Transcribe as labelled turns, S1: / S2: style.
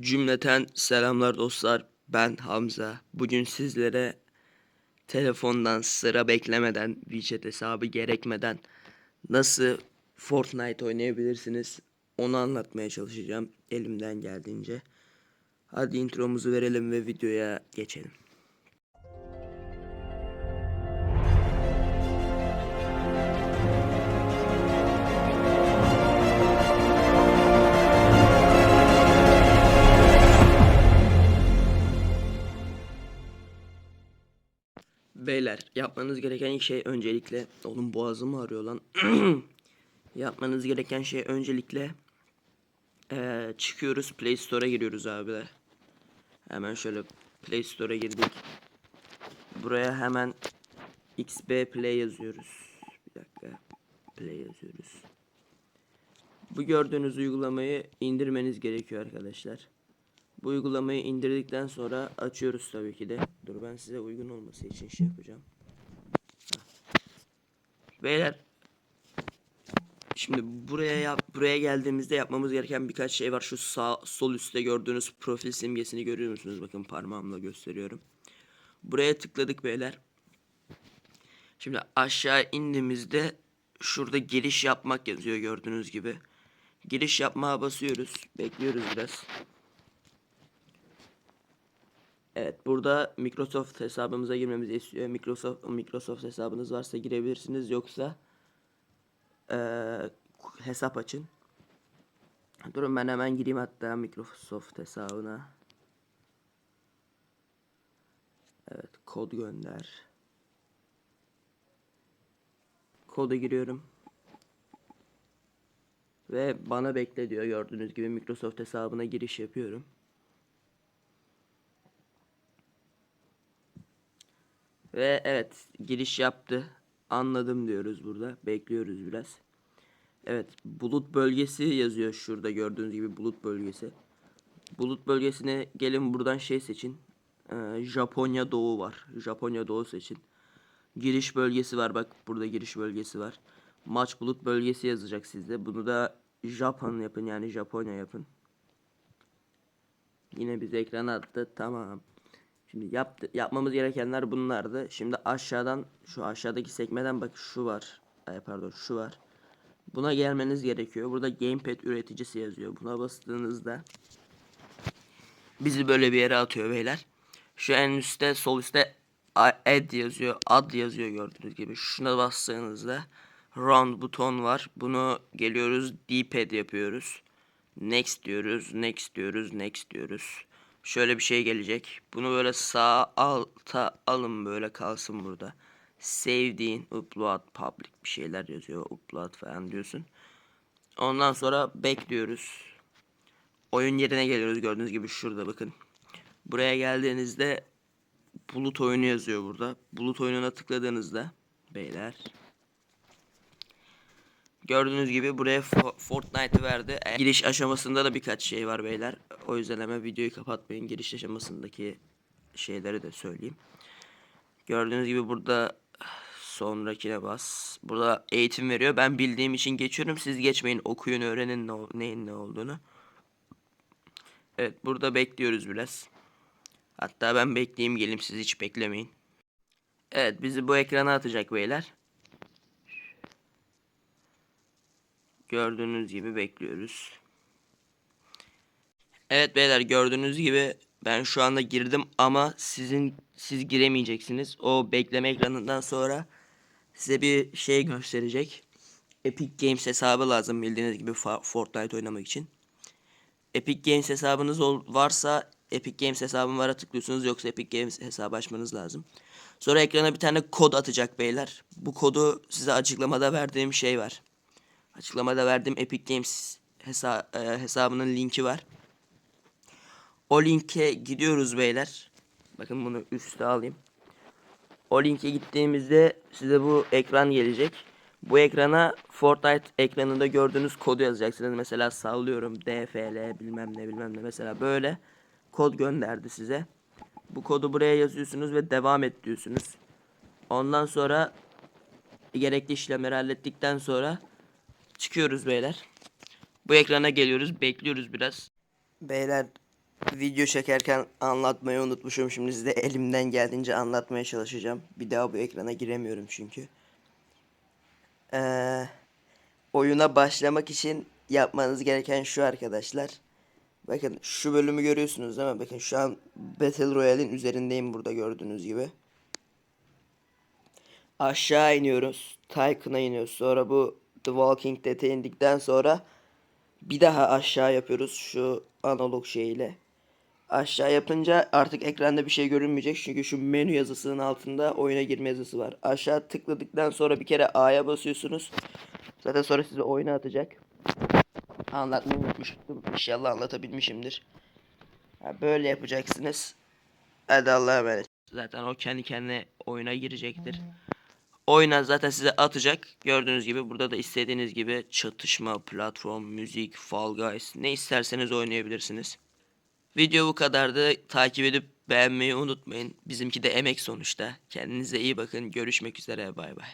S1: Cümleten selamlar dostlar. Ben Hamza. Bugün sizlere telefondan sıra beklemeden, WeChat hesabı gerekmeden nasıl Fortnite oynayabilirsiniz onu anlatmaya çalışacağım elimden geldiğince. Hadi intromuzu verelim ve videoya geçelim. Beyler yapmanız gereken ilk şey öncelikle oğlum boğazım ağrıyor lan. yapmanız gereken şey öncelikle eee, çıkıyoruz Play Store'a giriyoruz abiler. Hemen şöyle Play Store'a girdik. Buraya hemen XB Play yazıyoruz. Bir dakika. Play yazıyoruz. Bu gördüğünüz uygulamayı indirmeniz gerekiyor arkadaşlar. Bu uygulamayı indirdikten sonra açıyoruz tabii ki de. Dur ben size uygun olması için şey yapacağım. Beyler Şimdi buraya yap, buraya geldiğimizde yapmamız gereken birkaç şey var. Şu sağ sol üstte gördüğünüz profil simgesini görüyor musunuz? Bakın parmağımla gösteriyorum. Buraya tıkladık beyler. Şimdi aşağı indiğimizde şurada giriş yapmak yazıyor gördüğünüz gibi. Giriş yapmaya basıyoruz. Bekliyoruz biraz. Evet burada Microsoft hesabımıza girmemizi istiyor. Microsoft Microsoft hesabınız varsa girebilirsiniz yoksa eee, hesap açın. Durun ben hemen gireyim hatta Microsoft hesabına. Evet kod gönder. Kodu giriyorum. Ve bana bekle diyor gördüğünüz gibi Microsoft hesabına giriş yapıyorum. Ve evet giriş yaptı. Anladım diyoruz burada. Bekliyoruz biraz. Evet bulut bölgesi yazıyor şurada gördüğünüz gibi bulut bölgesi. Bulut bölgesine gelin buradan şey seçin. Ee, Japonya Doğu var. Japonya Doğu seçin. Giriş bölgesi var bak burada giriş bölgesi var. Maç bulut bölgesi yazacak sizde. Bunu da Japon yapın yani Japonya yapın. Yine bize ekrana attı. Tamam. Şimdi yaptı, yapmamız gerekenler bunlardı. Şimdi aşağıdan şu aşağıdaki sekmeden bak şu var. Ay pardon şu var. Buna gelmeniz gerekiyor. Burada gamepad üreticisi yazıyor. Buna bastığınızda bizi böyle bir yere atıyor beyler. Şu en üstte sol üstte add yazıyor. Ad yazıyor gördüğünüz gibi. Şuna bastığınızda round buton var. Bunu geliyoruz D-pad yapıyoruz. Next diyoruz. Next diyoruz. Next diyoruz. Şöyle bir şey gelecek. Bunu böyle sağ alta alın böyle kalsın burada. Sevdiğin upload public bir şeyler yazıyor. Upload falan diyorsun. Ondan sonra bekliyoruz. Oyun yerine geliyoruz gördüğünüz gibi şurada bakın. Buraya geldiğinizde bulut oyunu yazıyor burada. Bulut oyununa tıkladığınızda beyler Gördüğünüz gibi buraya Fo- Fortnite'ı verdi. E, Giriş aşamasında da birkaç şey var beyler. O yüzden hemen videoyu kapatmayın. Giriş aşamasındaki şeyleri de söyleyeyim. Gördüğünüz gibi burada sonrakine bas. Burada eğitim veriyor. Ben bildiğim için geçiyorum. Siz geçmeyin. Okuyun, öğrenin ne, neyin ne olduğunu. Evet, burada bekliyoruz biraz. Hatta ben bekleyeyim gelim siz hiç beklemeyin. Evet, bizi bu ekrana atacak beyler. Gördüğünüz gibi bekliyoruz. Evet beyler gördüğünüz gibi ben şu anda girdim ama sizin siz giremeyeceksiniz. O bekleme ekranından sonra size bir şey gösterecek. Epic Games hesabı lazım bildiğiniz gibi Fortnite oynamak için. Epic Games hesabınız varsa Epic Games hesabım vara tıklıyorsunuz yoksa Epic Games hesabı açmanız lazım. Sonra ekrana bir tane kod atacak beyler. Bu kodu size açıklamada verdiğim şey var. Açıklamada verdiğim Epic Games hesa e, hesabının linki var. O linke gidiyoruz beyler. Bakın bunu üste alayım. O linke gittiğimizde size bu ekran gelecek. Bu ekrana Fortnite ekranında gördüğünüz kodu yazacaksınız. Mesela sallıyorum DFL bilmem ne bilmem ne mesela böyle kod gönderdi size. Bu kodu buraya yazıyorsunuz ve devam et diyorsunuz. Ondan sonra gerekli işlemleri hallettikten sonra çıkıyoruz beyler. Bu ekrana geliyoruz, bekliyoruz biraz. Beyler Video çekerken anlatmayı unutmuşum. Şimdi size elimden geldiğince anlatmaya çalışacağım. Bir daha bu ekrana giremiyorum çünkü. Ee, oyuna başlamak için yapmanız gereken şu arkadaşlar. Bakın şu bölümü görüyorsunuz değil mi? Bakın şu an Battle Royale'in üzerindeyim burada gördüğünüz gibi. Aşağı iniyoruz. Tycoon'a iniyoruz. Sonra bu The Walking Dead'e indikten sonra bir daha aşağı yapıyoruz şu analog şeyle. Aşağı yapınca artık ekranda bir şey görünmeyecek çünkü şu menü yazısının altında oyuna girme yazısı var. Aşağı tıkladıktan sonra bir kere A'ya basıyorsunuz. Zaten sonra sizi oyuna atacak. Anlatmayı unutmuştum. İnşallah anlatabilmişimdir. Böyle yapacaksınız. Hadi Allah'a emanet. Zaten o kendi kendine oyuna girecektir oyuna zaten size atacak. Gördüğünüz gibi burada da istediğiniz gibi çatışma, platform, müzik, Fall Guys ne isterseniz oynayabilirsiniz. Video bu kadardı. Takip edip beğenmeyi unutmayın. Bizimki de emek sonuçta. Kendinize iyi bakın. Görüşmek üzere. Bay bay.